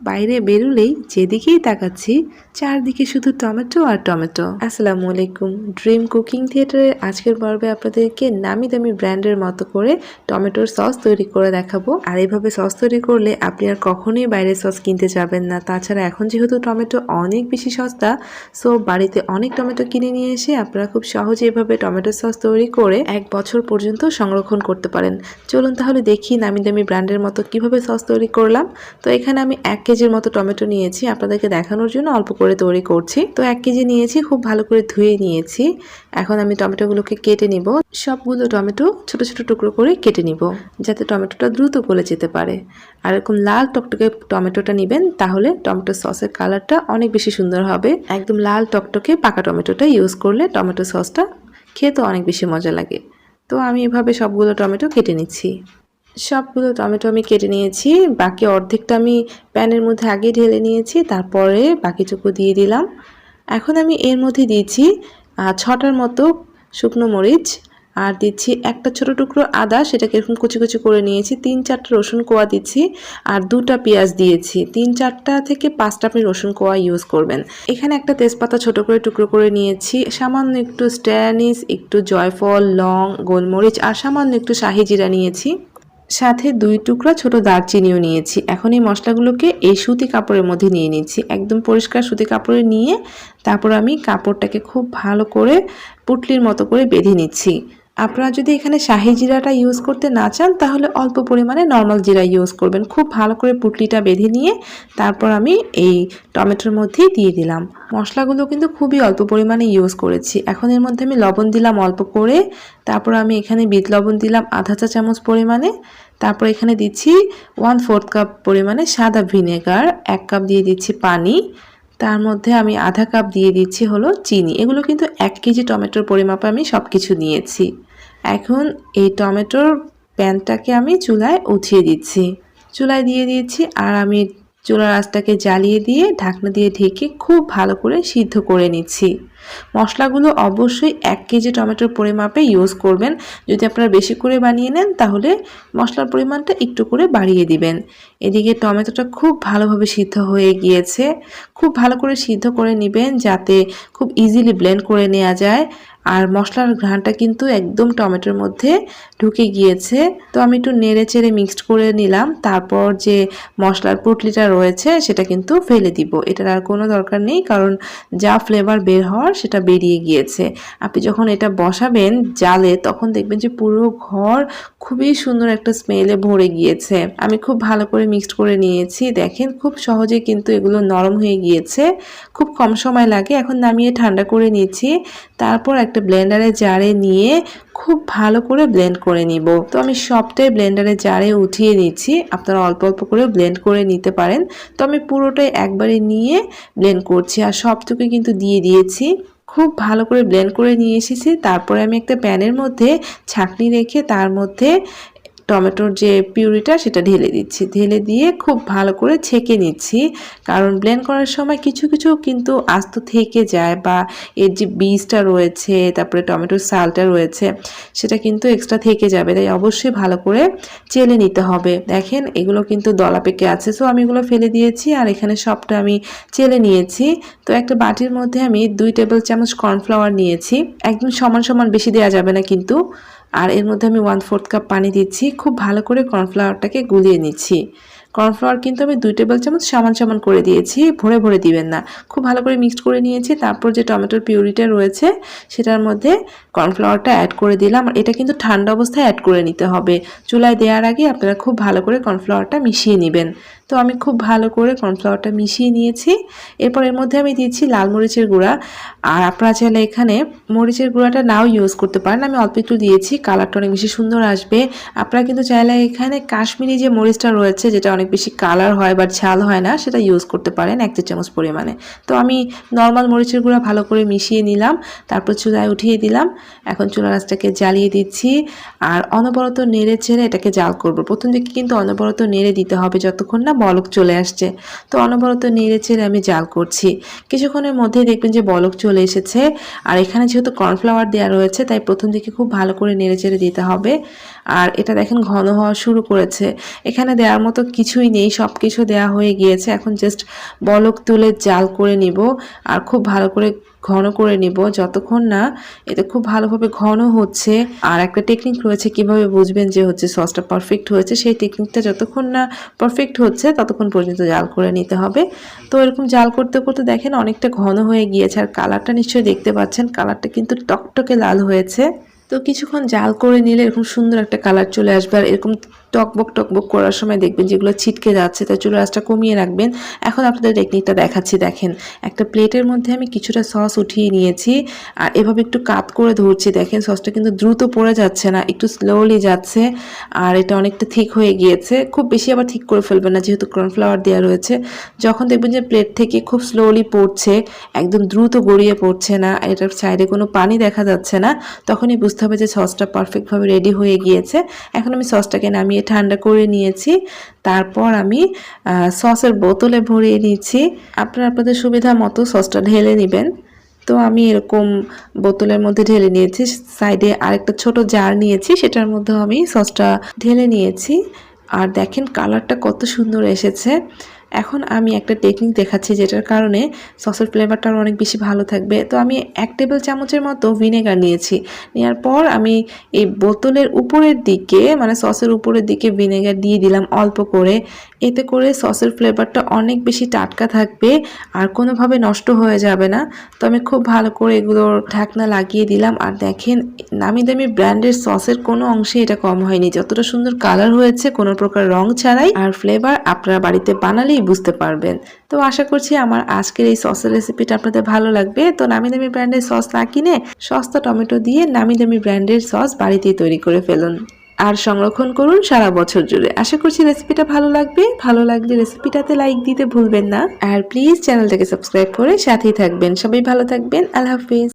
বাইরে বেরোলেই যেদিকেই তাকাচ্ছি, চারদিকে শুধু টমেটো আর টমেটো। আসসালামু আলাইকুম। ড্রিম কুকিং থিয়েটারে আজকের পর্বে আপনাদেরকে নামি দামি ব্র্যান্ডের মতো করে টমেটোর সস তৈরি করে দেখাবো। আর এইভাবে সস তৈরি করলে আপনি আর কখনোই বাইরে সস কিনতে যাবেন না। তাছাড়া এখন যেহেতু টমেটো অনেক বেশি সস্তা, সো বাড়িতে অনেক টমেটো কিনে নিয়ে এসে আপনারা খুব সহজে এভাবে টমেটো সস তৈরি করে এক বছর পর্যন্ত সংরক্ষণ করতে পারেন। চলুন তাহলে দেখি নামি দামি ব্র্যান্ডের মতো কীভাবে সস তৈরি করলাম। তো এখানে আমি এক কেজির মতো টমেটো নিয়েছি। আপনাদেরকে দেখানোর জন্য অল্প করে তৈরি করছি। তো এক কেজি নিয়েছি, খুব ভালো করে ধুয়ে নিয়েছি। এখন আমি টমেটোগুলোকে কেটে নিব। সবগুলো টমেটো ছোট ছোট টুকরো করে কেটে নিব, যাতে টমেটোটা দ্রুত গলে যেতে পারে। আর এরকম লাল টকটকে টমেটোটা নেবেন, তাহলে টমেটো সসের কালারটা অনেক বেশি সুন্দর হবে। একদম লাল টকটকে পাকা টমেটোটা ইউজ করলে টমেটো সসটা খেতে অনেক বেশি মজা লাগে। তো আমি এভাবে সবগুলো টমেটো কেটে নিচ্ছি। সবগুলো টমেটো আমি কেটে নিয়েছি, বাকি অর্ধেকটা আমি প্যানের মধ্যে আগে ঢেলে নিয়েছি, তারপরে বাকিটুকু দিয়ে দিলাম। এখন আমি এর মধ্যে দিয়েছি ছটার মতো শুকনো মরিচ, আর দিচ্ছি একটা ছোট টুকরো আদা, সেটাকে এরকম কুচি কুচি করে নিয়েছি, তিন চারটা রসুন কোয়া দিচ্ছি, আর দুটা পেঁয়াজ দিয়েছি। তিন চারটা থেকে পাঁচটা আপনি রসুন কোয়া ইউজ করবেন। এখানে একটা তেজপাতা ছোট করে টুকরো করে নিয়েছি, সামান্য একটু স্ট্যানিস একটু জয়ফল লং গোলমরিচ, আর সামান্য একটু শাহি জিরা নিয়েছি। সাথে দুই টুকরা ছোট দারচিনিও নিয়েছি। এখন এই মশলাগুলোকে এই সুতি কাপড়ের মধ্যে নিয়ে নিচ্ছি। একদম পরিষ্কার সুতি কাপড়ে নিয়ে তারপর আমি কাপড়টাকে খুব ভালো করে পুটলির মতো করে বেঁধে নিচ্ছি। আপনারা যদি এখানে শাহি জিরাটা ইউজ করতে না চান, তাহলে অল্প পরিমাণে নর্মাল জিরা ইউজ করবেন। খুব ভালো করে পুটলিটা বেঁধে নিয়ে তারপর আমি এই টমেটোর মধ্যেই দিয়ে দিলাম। মশলাগুলো কিন্তু খুবই অল্প পরিমাণে ইউজ করেছি। এখন এর মধ্যে আমি লবণ দিলাম অল্প করে। তারপর আমি এখানে বিট লবণ দিলাম আধা চা চামচ পরিমাণে। তারপর এখানে দিচ্ছি ওয়ান ফোর্থ কাপ পরিমাণে সাদা ভিনেগার এক কাপ দিয়ে দিচ্ছি পানি। তার মধ্যে আমি আধা কাপ দিয়ে দিচ্ছি হলো চিনি। এগুলো কিন্তু এক কেজি টমেটোর পরিমাপে আমি সব কিছু নিয়েছি। এখন এই টমেটোর প্যানটাকে আমি চুলায় উঠিয়ে দিচ্ছি। চুলায় দিয়ে দিয়েছি আর আমি চুলার আঁচটাকে জ্বালিয়ে দিয়ে ঢাকনা দিয়ে ঢেকে খুব ভালো করে সিদ্ধ করে নিচ্ছি। মশলাগুলো অবশ্যই এক কেজি টমেটোর পরিমাপে ইউজ করবেন। যদি আপনারা বেশি করে বানিয়ে নেন, তাহলে মশলার পরিমাণটা একটু করে বাড়িয়ে দিবেন। এদিকে টমেটোটা খুব ভালোভাবে সিদ্ধ হয়ে গিয়েছে। খুব ভালো করে সিদ্ধ করে নেবেন যাতে খুব ইজিলি ব্লেন্ড করে নেওয়া যায়। আর মশলার ঘ্রাণটা কিন্তু একদম টমেটোর মধ্যে ঢুকে গিয়েছে। তো আমি একটু নেড়ে চেড়ে মিক্সড করে নিলাম। তারপর যে মশলার পুটলিটা রয়েছে, সেটা কিন্তু ফেলে দিব। এটার আর কোনো দরকার নেই, কারণ যা ফ্লেভার বের হওয়ার, সেটা বেরিয়ে গিয়েছে। আপনি যখন এটা বসাবেন জালে, তখন দেখবেন যে পুরো ঘর খুবই সুন্দর একটা স্মেলে ভরে গিয়েছে। আমি খুব ভালো করে মিক্সড করে নিয়েছি। দেখেন, খুব সহজে কিন্তু এগুলো নরম হয়ে গিয়েছে। খুব কম সময় লাগে। এখন নামিয়ে ঠান্ডা করে নিয়েছি তারপর একটা ব্লেন্ডারে জারে নিয়ে খুব ভালো করে ব্লেন্ড করে নিব। তো আমি সবটাই ব্লেন্ডারে জারে উঠিয়ে নিচ্ছি। আপনারা অল্প অল্প করে ব্লেন্ড করে নিতে পারেন। তো আমি পুরোটাই একবারে নিয়ে ব্লেন্ড করছি আর সবটুকু কিন্তু দিয়ে দিয়েছি। খুব ভালো করে ব্লেন্ড করে নিয়ে এসেছি। তারপরে আমি একটা প্যানের মধ্যে ছাঁকনি রেখে তার মধ্যে টমেটোর যে পিউরিটা সেটা ঢেলে দিচ্ছি। ঢেলে দিয়ে খুব ভালো করে ছেঁকে নিচ্ছি। কারণ ব্লেন্ড করার সময় কিছু কিছু কিন্তু আস্ত থেকে যায় বা এর যে বীজটা রয়েছে, তারপরে টমেটোর সালটা রয়েছে, সেটা কিন্তু এক্সট্রা থেকে যাবে। তাই অবশ্যই ভালো করে চেলে নিতে হবে। দেখেন, এগুলো কিন্তু দলা পেকে আছে। সো আমি এগুলো ফেলে দিয়েছি আর এখানে সবটা আমি চেলে নিয়েছি। তো একটা বাটির মধ্যে আমি দুই টেবিল চামচ কর্নফ্লাওয়ার নিয়েছি। একদম সমান সমান বেশি দেওয়া যাবে না কিন্তু। আর এর মধ্যে আমি ওয়ান ফোর্থ কাপ পানি দিচ্ছি। খুব ভালো করে কর্নফ্লাওয়ারটাকে গুলিয়ে নিচ্ছি। কর্নফ্লাওয়ার কিন্তু আমি দুই টেবিল চামচ সমান সমান করে দিয়েছি, ভরে ভরে দিবেন না। খুব ভালো করে মিক্সড করে নিয়েছি, তারপর যে টমেটোর পিউরিটা রয়েছে, সেটার মধ্যে কর্নফ্লাওয়ারটা অ্যাড করে দিলাম। আর এটা কিন্তু ঠান্ডা অবস্থায় অ্যাড করে নিতে হবে। চুলায় দেওয়ার আগে আপনারা খুব ভালো করে কর্নফ্লাওয়ারটা মিশিয়ে নেবেন। তো আমি খুব ভালো করে কর্নফ্লাওয়ারটা মিশিয়ে নিয়েছি। এরপর এর মধ্যে আমি দিয়েছি লাল মরিচের গুঁড়া। আর আপনারা চাইলে এখানে মরিচের গুঁড়াটা নাও ইউজ করতে পারেন। আমি অল্প একটু দিয়েছি কালারটা অনেক বেশি সুন্দর আসবে। আপনারা কিন্তু চাইলে এখানে কাশ্মীরি যে মরিচটা রয়েছে, যেটা অনেক বেশি কালার হয় বা ঝাল হয় না, সেটা ইউজ করতে পারেন এক চা চামচ পরিমাণে। তো আমি নর্মাল মরিচের গুঁড়া ভালো করে মিশিয়ে নিলাম, তারপর চুলায় উঠিয়ে দিলাম। এখন চুলা রাসটাকে জ্বালিয়ে দিচ্ছি আর অনবরত নেড়ে ছেড়ে এটাকে জাল করব। প্রথম দিকে কিন্তু অনবরত নেড়ে দিতে হবে যতক্ষণ না বলক চলে আসছে। তো অনবরত নেড়ে ছেড়ে আমি জাল করছি। কিছুক্ষণের মধ্যেই দেখবেন যে বলক চলে এসেছে আর এখানে যেহেতু কর্নফ্লাওয়ার দেওয়া রয়েছে, তাই প্রথম দিকে খুব ভালো করে নেড়ে চেড়ে দিতে হবে। আর এটা দেখেন ঘন হওয়া শুরু করেছে। এখানে দেওয়ার মতো কিছুই নেই সব কিছু দেওয়া হয়ে গিয়েছে। এখন জাস্ট বলক তুলে জাল করে নিব আর খুব ভালো করে ঘন করে নিব। যতক্ষণ না এটা খুব ভালোভাবে ঘন হচ্ছে। আর একটা টেকনিক রয়েছে, কীভাবে বুঝবেন যে হচ্ছে সসটা পারফেক্ট হয়েছে? সেই টেকনিকটা যতক্ষণ না পারফেক্ট হচ্ছে, ততক্ষণ পর্যন্ত জাল করে নিতে হবে। তো এরকম জাল করতে করতে দেখেন অনেকটা ঘন হয়ে গিয়েছে আর কালারটা নিশ্চয়ই দেখতে পাচ্ছেন। কালারটা কিন্তু টকটকে লাল হয়েছে। তো কিছুক্ষণ জাল করে নিলে এরকম সুন্দর একটা কালার চলে আসবে। আর এরকম টকবক টকবক করার সময় দেখবেন যেগুলো ছিটকে যাচ্ছে তাই চুলের আঁচটা কমিয়ে রাখবেন। এখন আপনাদের টেকনিকটা দেখাচ্ছি, দেখেন। একটা প্লেটের মধ্যে আমি কিছুটা সস উঠিয়ে নিয়েছি, আর এভাবে একটু কাত করে ধরছি, দেখেন। সসটা কিন্তু দ্রুত পড়ে যাচ্ছে না, একটু স্লোলি যাচ্ছে, আর এটা অনেকটা ঠিক হয়ে গিয়েছে। খুব বেশি আবার ঠিক করে ফেলবেন না, যেহেতু কর্নফ্লাওয়ার দেওয়া রয়েছে। যখন দেখবেন যে প্লেট থেকে খুব স্লোলি পড়ছে, একদম দ্রুত গড়িয়ে পড়ছে না এটার সাইডে কোনো পানি দেখা যাচ্ছে না, তখনই বুঝতে হবে যে সসটা পারফেক্টভাবে রেডি হয়ে গিয়েছে। এখন আমি সসটাকে নামিয়ে ঠান্ডা করে নিয়েছি। তারপর আমি সসের বোতলে ভরিয়ে নিয়েছি আপনারা আপনাদের সুবিধা মতো সসটা ঢেলে নেবেন। তো আমি এরকম বোতলের মধ্যে ঢেলে নিয়েছি। সাইডে আরেকটা ছোট জার নিয়েছি, সেটার মধ্যেও আমি সসটা ঢেলে নিয়েছি। আর দেখেন কালারটা কত সুন্দর এসেছে। এখন আমি একটা টেকনিক দেখাচ্ছি যেটার কারণে সসের ফ্লেভারটা আরও অনেক বেশি ভালো থাকবে। তো আমি এক টেবিল চামচের মতো ভিনেগার নিয়েছি। নেওয়ার পর আমি এই বোতলের উপরের দিকে মানে সসের উপরের দিকে ভিনেগার দিয়ে দিলাম অল্প করে। এতে করে সসের ফ্লেভারটা অনেক বেশি টাটকা থাকবে আর কোনোভাবে নষ্ট হয়ে যাবে না। তো আমি খুব ভালো করে এগুলোর ঢাকনা লাগিয়ে দিলাম। আর দেখেন, নামি দামি ব্র্যান্ডের সসের কোনো অংশে এটা কম হয়নি। যতটা সুন্দর কালার হয়েছে, কোনো প্রকার রং ছাড়াই। আর ফ্লেভার আপনারা বাড়িতে বানালেই বুঝতে পারবেন। তো আশা করছি আমার আজকের এই সসের রেসিপিটা আপনাদের ভালো লাগবে। তো নামি দামি ব্র্যান্ডের সস না কিনে সস্তা টমেটো দিয়ে নামি দামি ব্র্যান্ডের সস বাড়িতেই তৈরি করে ফেলুন। আর সংরক্ষণ করুন সারা বছর জুড়ে। আশা করছি রেসিপিটা ভালো লাগবে। ভালো লাগলে রেসিপিটাতে লাইক দিতে ভুলবেন না। আর প্লিজ চ্যানেলটাকে সাবস্ক্রাইব করে সাথেই থাকবেন। সবাই ভালো থাকবেন। আল্লাহ হাফিজ।